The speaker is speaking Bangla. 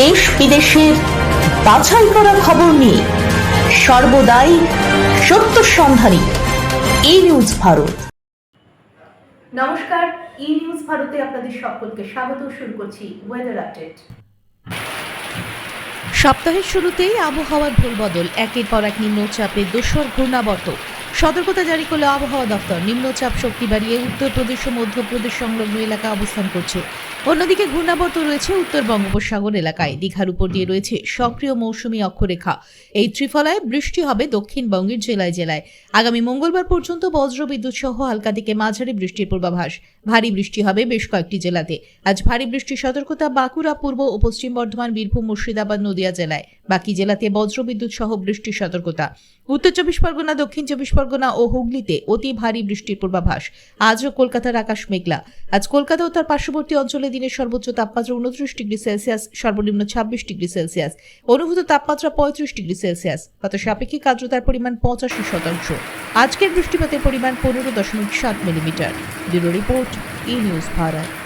দেশ বিদেশের বাছাই করা খবর নিয়ে সর্বদাই সত্য সন্ধানী ই নিউজ ভারত। নমস্কার ই নিউজ ভারতে আপনাদের সকলকে স্বাগত শুরু করছি ওয়েদার আপডেট সপ্তাহের শুরুতেই আবহাওয়ার ভুলবদল একের পর এক নিম্নচাপের দোসর ঘূর্ণাবর্ত। সতর্কতা জারি করল আবহাওয়া দপ্তর নিম্নচাপ শক্তি বাড়িয়ে উত্তরপ্রদেশ ও মধ্যপ্রদেশ সংলগ্ন এলাকা অবস্থান করছে। অন্যদিকে ঘূর্ণাবর্ত রয়েছে উত্তর বঙ্গোপসাগর এলাকায়। দীঘার উপর দিয়ে রয়েছে সক্রিয় মৌসুমী অক্ষরেখা। এই ত্রিফলায় বৃষ্টি হবে দক্ষিণবঙ্গের জেলায় জেলায়। আগামী মঙ্গলবার পর্যন্ত বজ্র বিদ্যুৎ সহ হালকা থেকে মাঝারি বৃষ্টির পূর্বাভাস। ভারী বৃষ্টি হবে বেশ কয়েকটি জেলাতে। আজ ভারী বৃষ্টির সতর্কতা বাঁকুড়া, পূর্ব ও পশ্চিম বর্ধমান, বীরভূম, মুর্শিদাবাদ, নদিয়া জেলায়। বাকি জেলাতে বজ্রবিদ্যুৎ সহ বৃষ্টির সতর্কতা। উত্তর চব্বিশ পরগনা, দক্ষিণ চব্বিশ পরগনা ও হুগলিতে অতি ভারী বৃষ্টির পূর্বাভাস। আজও কলকাতার আকাশ মেঘলা। আজ কলকাতা ও তার পার্শ্ববর্তী অঞ্চলে দিনের সর্বোচ্চ তাপমাত্রা উনত্রিশ ডিগ্রি সেলসিয়াস, সর্বনিম্ন ছাব্বিশ ডিগ্রি সেলসিয়াস। অনুভূত তাপমাত্রা পঁয়ত্রিশ ডিগ্রি সেলসিয়াস। বাতাসে আপেক্ষিক আর্দ্রতার পরিমাণ পঁচাশি শতাংশ। আজকের বৃষ্টিপাতের পরিমাণ পনেরো দশমিক সাত millimetre. Bureau report E news Bharat.